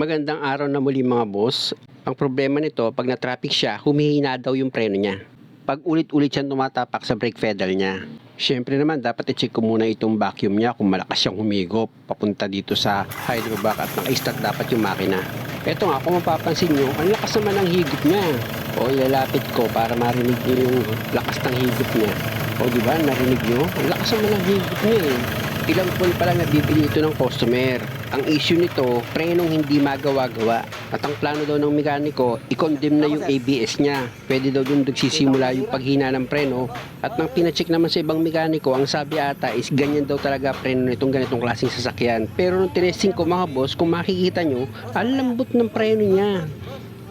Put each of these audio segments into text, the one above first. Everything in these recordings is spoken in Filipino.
Magandang araw na muli mga boss. Ang problema nito, pag na-traffic siya, humihina daw yung preno niya. Pag ulit-ulit siyang tumatapak sa brake pedal niya. Siyempre naman, dapat i-check ko muna itong vacuum niya kung malakas siyang humigop papunta dito sa hydrovac at naka-start dapat yung makina. Eto nga, kung mapapansin nyo, ang lakas naman ng higop niya. O ilalapit ko para marinig nyo yung lakas ng higop niya. O di ba, narinig nyo? Ang lakas naman ng higop niya eh. Ilang buwan pa lang nabibili ito ng customer. Ang issue nito, prenong hindi magawa-gawa. At ang plano daw ng mekaniko, i-condemn na yung ABS niya. Pwede daw dun nagsisimula yung paghina ng preno. At nang pinacheck naman sa ibang mekaniko, ang sabi ata is ganyan daw talaga preno nitong ganitong klaseng sasakyan. Pero nung tinesting ko mga boss, kung makikita nyo, ang lambot ng preno niya.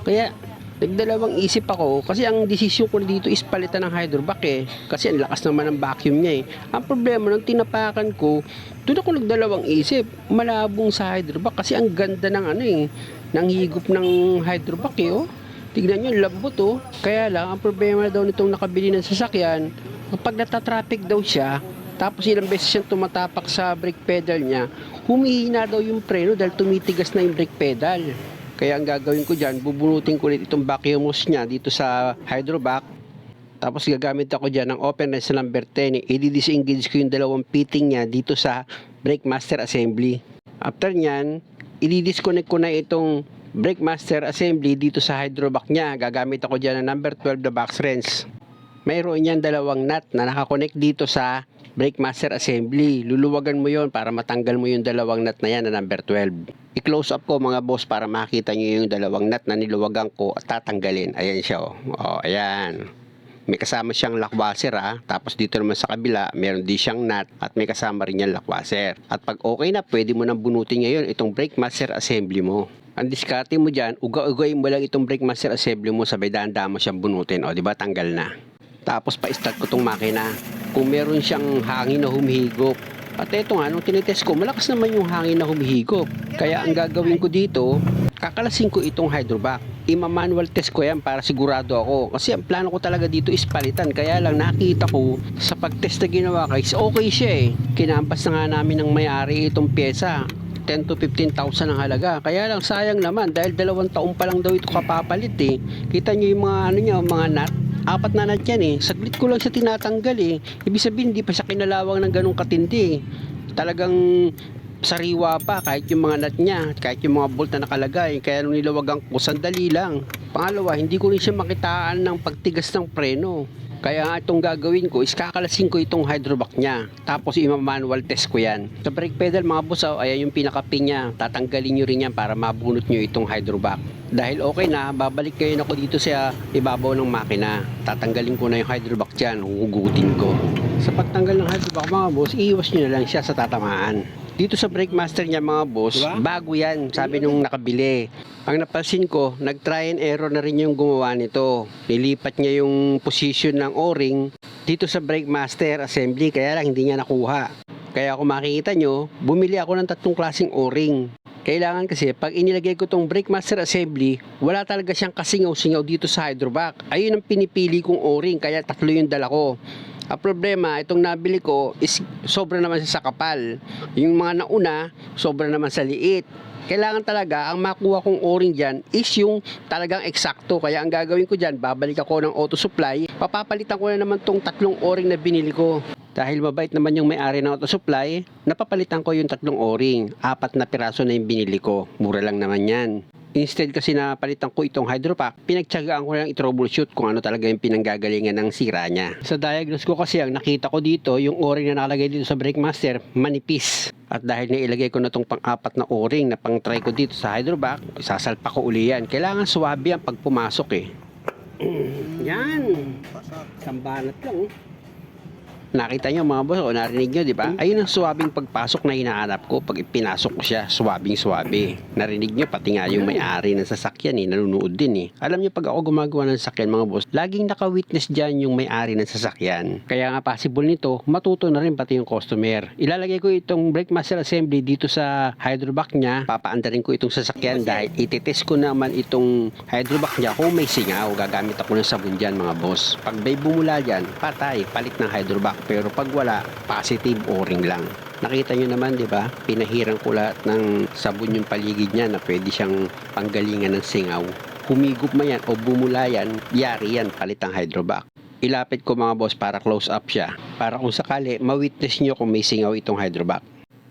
Kaya nagdalawang isip ako kasi ang desisyon ko dito is palitan ng hydrovac eh. Kasi ang lakas naman ng vacuum niya eh. Ang problema nung tinapakan ko doon ako nagdalawang isip. Malabong sa hydrovac kasi ang ganda ng ano eh ng higop ng hydrovac eh oh. Tignan nyo lambot oh. Kaya lang ang problema daw nitong nakabili ng sasakyan kapag natatraffic daw siya tapos ilang beses siyang tumatapak sa brake pedal niya humihina daw yung preno dahil tumitigas na yung brake pedal kaya ang gagawin ko dyan, bubunutin ko ulit itong vacuum hose niya dito sa hydrovac. Tapos gagamit ako dyan ng openness sa number 10. I-disengage ko yung dalawang fitting niya dito sa brake master assembly. After nyan, i-disconnect ko na itong brake master assembly dito sa hydrovac niya. Gagamit ako dyan ng number 12 na box wrench. Mayroon yan dalawang nut na nakakonect dito sa brake master assembly. Luluwagan mo yon para matanggal mo yung dalawang nut na yan na number 12. I-close up ko mga boss para makita nyo yung dalawang nut na niluwagan ko at tatanggalin. Ayan siya oh. Oh, ayan. May kasama siyang lockwasher ah. Tapos dito naman sa kabila, meron din siyang nut at may kasama rin yung lockwasher. At pag okay na, pwede mo nang bunutin ngayon itong brake master assembly mo. Ang diskarte mo dyan, uga-ugayin mo lang itong brake master assembly mo, sabay daan mo siyang bunutin. O, di ba? Tanggal na. Tapos pa-start ko tong makina. Kung meron siyang hangin na humihigop. At eto nga, nung tinitest ko, malakas naman yung hangin na humihigop. Kaya ang gagawin ko dito, kakalasin ko itong hydrovac. Ima-manual test ko yan para sigurado ako. Kasi ang plano ko talaga dito is palitan. Kaya lang nakita ko sa pag-test na ginawa guys, okay siya eh. Kinampas na nga namin ng may-ari itong pyesa. 10 to 15,000 ang halaga. Kaya lang sayang naman dahil dalawang taon pa lang daw ito kapapalit eh. Kita nyo yung mga ano niya, mga nut apat na nut yan eh. Saglit ko lang siya tinatanggal eh. Ibig sabihin, hindi pa siya kinalawang ng ganong katindi eh. Talagang sariwa pa kahit yung mga nut niya, kahit yung mga bolt na nakalagay. Kaya nung nilawagan ko, sandali lang. Pangalawa, hindi ko rin siya makitaan ng pagtigas ng preno. Kaya nga itong gagawin ko is kakalasin ko itong hydrovac niya. Tapos ima-manual test ko yan. Sa brake pedal mga boss, oh, ayan yung pinaka-pin niya. Tatanggalin nyo rin yan para mabunot nyo itong hydrovac. Dahil okay na, babalik kayo ako dito sa ibabaw ng makina. Tatanggalin ko na yung hydrovac dyan, hugutin ko. Sa pagtanggal ng hydrovac mga boss, iiwas nyo na lang siya sa tatamaan. Dito sa brake master niya mga boss, Diba? bago yan, sabi nung nakabili. Ang napansin ko, nag-try and error na rin yung gumawa nito. Nilipat niya yung position ng o-ring dito sa brake master assembly, kaya lang hindi niya nakuha. Kaya kung makikita nyo, bumili ako ng tatlong klaseng o-ring. Kailangan kasi pag inilagay ko tong brake master assembly, wala talaga siyang kasingaw-singaw dito sa hydrovac. Ayun ang pinipili kong o-ring, kaya tatlo yung dala ko. Ang problema, itong nabili ko is sobra naman sa kapal. Yung mga nauna, sobra naman sa liit. Kailangan talaga, ang makuha kong o-ring dyan is yung talagang eksakto. Kaya ang gagawin ko dyan, babalik ako ng auto supply. Papapalitan ko na naman tong tatlong o-ring na binili ko. Dahil mabait naman yung may-ari ng auto supply, napapalitan ko yung tatlong o-ring. Apat na piraso na yung binili ko. Mura lang naman yan. Instead kasi na palitan ko itong hydropack, pinagtsagaan ko lang i-troubleshoot kung ano talaga yung pinanggagalingan ng sira niya. Sa diagnose ko kasi ang nakita ko dito, yung o-ring na nakalagay dito sa brake master, manipis. At dahil nailagay ko na itong pang-apat na o-ring na pang-try ko dito sa hydrovac, sasalpa ko uli yan. Kailangan suwabe yan pag pumasok eh. yan! Sambanat lang oh. Nakita nyo mga boss o narinig nyo, di ba? Ayun ang suwabing pagpasok na hinahanap ko pag ipinasok ko siya, suwabing suwabe. Narinig nyo, pati nga yung may-ari ng sasakyan eh, nanonood din eh. Alam nyo, pag ako gumagawa ng sasakyan mga boss, laging naka-witness dyan yung may-ari ng sasakyan. Kaya nga possible nito, matuto na rin pati yung customer. Ilalagay ko itong brake master assembly dito sa hydrovac niya, papaandarin ko itong sasakyan dahil ititest ko naman itong hydrovac niya kung may singaw. Gagamit ako ng sabon dyan mga boss. Pag may bumula dyan, patay, palit ng hydrovac. Pero pag wala, positive o-ring lang. Nakita nyo naman, di ba? Pinahirang ko lahat ng sabon yung paligid niya na pwede siyang panggalingan ng singaw. Humigop man yan o bumula yan, yari yan, palit ang hydrovac. Ilapit ko mga boss para close up siya. Para kung sakali, ma-witness nyo kung may singaw itong hydrovac.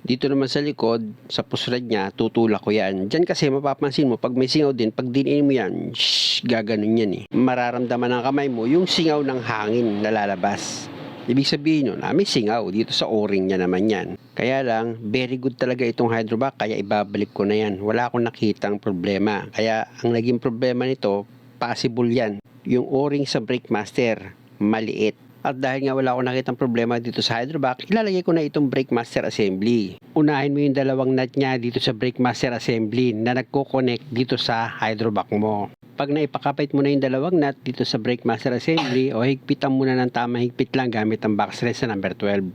Dito naman sa likod, sa pusrad niya, tutulak ko yan. Diyan kasi mapapansin mo, pag may singaw din, pag dinin mo yan, shh, gaganon yan eh. Mararamdaman ng kamay mo yung singaw ng hangin na lalabas. Ibig sabihin nun, ah, may singaw dito sa o-ring niya naman yan. Kaya lang, very good talaga itong hydrovac, kaya ibabalik ko na yan. Wala akong nakitang problema. Kaya ang naging problema nito, possible yan. Yung o-ring sa brake master, maliit. At dahil nga wala akong nakitang problema dito sa hydrovac, ilalagay ko na itong brake master assembly. Unahin mo yung dalawang nut niya dito sa brake master assembly na nagko-connect dito sa hydrovac mo. Pag naipakapit mo na yung dalawang nut dito sa brake master assembly o higpitan mo na ng tamang higpit lang gamit ang box rest sa number 12.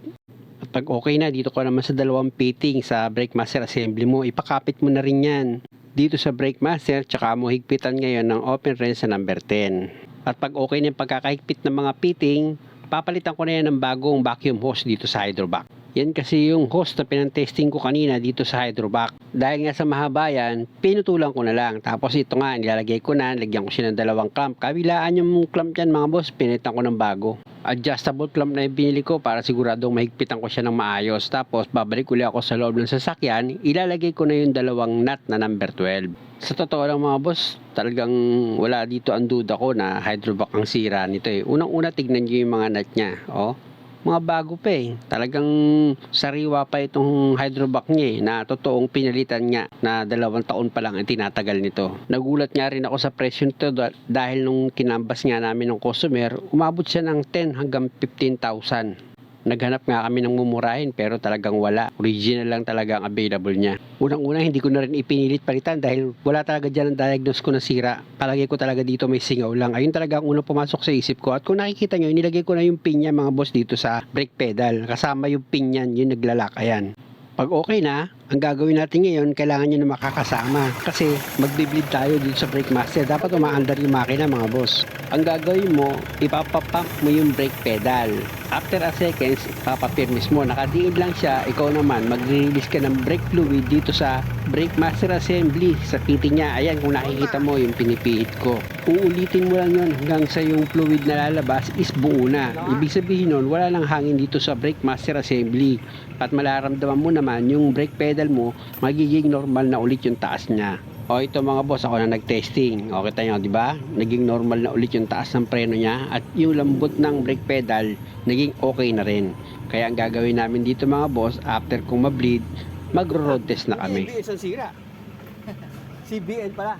At pag okay na, dito ko naman sa dalawang fitting sa brake master assembly mo, ipakapit mo na rin yan. Dito sa brake master, tsaka mo higpitan ngayon ng open wrench sa number 10. At pag okay na yung pagkakahigpit ng mga fitting, papalitan ko na yan ng bagong vacuum hose dito sa hydrovac. Yan kasi yung hose na pinantesting ko kanina dito sa hydrovac. Dahil nga sa mahaba yan, pinutulan ko na lang. Tapos ito nga, nilalagay ko na, lagyan ko siya ng dalawang clamp. Kabilaan yung clamp yan mga boss, pinitan ko ng bago. Adjustable clamp na yung binili ko para siguradong mahigpitan ko siya ng maayos. Tapos babalik uli ako sa loob ng sasakyan, ilalagay ko na yung dalawang nut na number 12. Sa totoo lang mga boss, talagang wala dito ang duda ko na hydrovac ang sira nito eh. Unang-una tignan nyo yung mga nut niya. Oh, mga bago pa eh. Talagang sariwa pa itong hydrovac niya eh, na totoong pinalitan niya na dalawang taon pa lang ang tinatagal nito. Nagulat nga rin ako sa presyo nito da- dahil nung kinambas nga namin ng customer, umabot siya ng 10 hanggang 15,000. Naghanap nga kami ng mumurahin pero talagang wala. Original lang talaga ang available niya. Unang-una hindi ko na rin ipinilit palitan dahil wala talaga dyan ang diagnose ko na sira. Palagay ko talaga dito may singaw lang. Ayun talaga ang unang pumasok sa isip ko. At kung nakikita nyo, nilagay ko na yung pin niya mga boss dito sa brake pedal. Kasama yung pin niyan, yung naglalak. Ayan. Pag okay na, ang gagawin natin ngayon, kailangan nyo na makakasama. Kasi magbibleed tayo dito sa brake master. Dapat umaandar yung makina mga boss. Ang gagawin mo, ipapapump mo yung brake pedal. After a seconds, papapirmis mo. Nakadiin lang siya, ikaw naman, magre-release ka ng brake fluid dito sa brake master assembly sa fitting niya. Ayan, kung nakikita mo yung pinipihit ko. Uulitin mo lang yun hanggang sa yung fluid na lalabas is buo na. Ibig sabihin nun, wala nang hangin dito sa brake master assembly. At malaramdaman mo naman yung brake pedal mo, magiging normal na ulit yung taas niya. O ito mga boss, ako na nag-testing. O kita nyo, di ba? Naging normal na ulit yung taas ng preno niya at yung lambot ng brake pedal, naging okay na rin. Kaya ang gagawin namin dito mga boss, after kung ma-bleed, magro-road test na kami. Hindi, isang sira. CBN pala.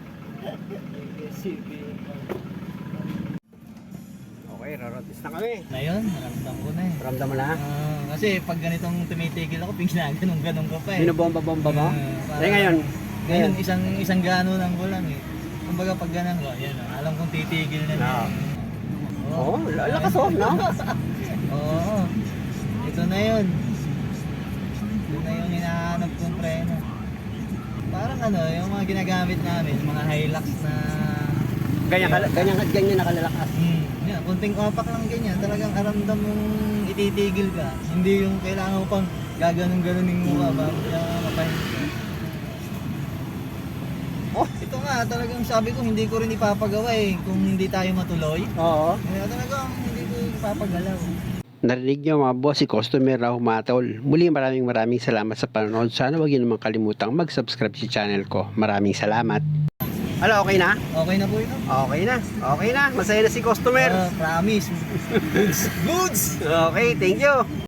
Okay, road test na kami. Na yun, naramdam ko na eh. Ramdam mo na? Ah, kasi pag ganitong tumitigil ako, ping ganun ko pa eh. Binobomba-bomba mo? Ah, parang- Eh ngayon, Ngayon, isang isang gano lang ko lang eh. Kumbaga pag ganun ko, yan oh, alam kong titigil na. Ah. Oo. oh, lakas oh, no? Oo. Ito na yun. Ito na yung hinahanap kong preno. Parang ano, yung mga ginagamit namin, yung mga Hilux na... Ganyan, kal- ganyan, ganyan nakalalakas. Hmm, yan, kunting kapak lang ganyan. Talagang aramdam mong ititigil ka. Hindi yung kailangan mo pang gaganon-ganoning mo ka bago ka mapahinga. Oh. Ito nga, talagang sabi ko, hindi ko rin ipapagawa eh kung hindi tayo matuloy. Oo. Kaya talagang hindi ko ipapagalaw. Narinig niyo mga boss, si customer na humatol. Muli maraming maraming salamat sa panonood. Sana huwag niyo naman kalimutang mag-subscribe sa channel ko. Maraming salamat. Ano, okay na? Okay na po ito. Okay na. Okay na. Masaya na si customer. Ah, promise. Goods! Goods! Okay, thank you.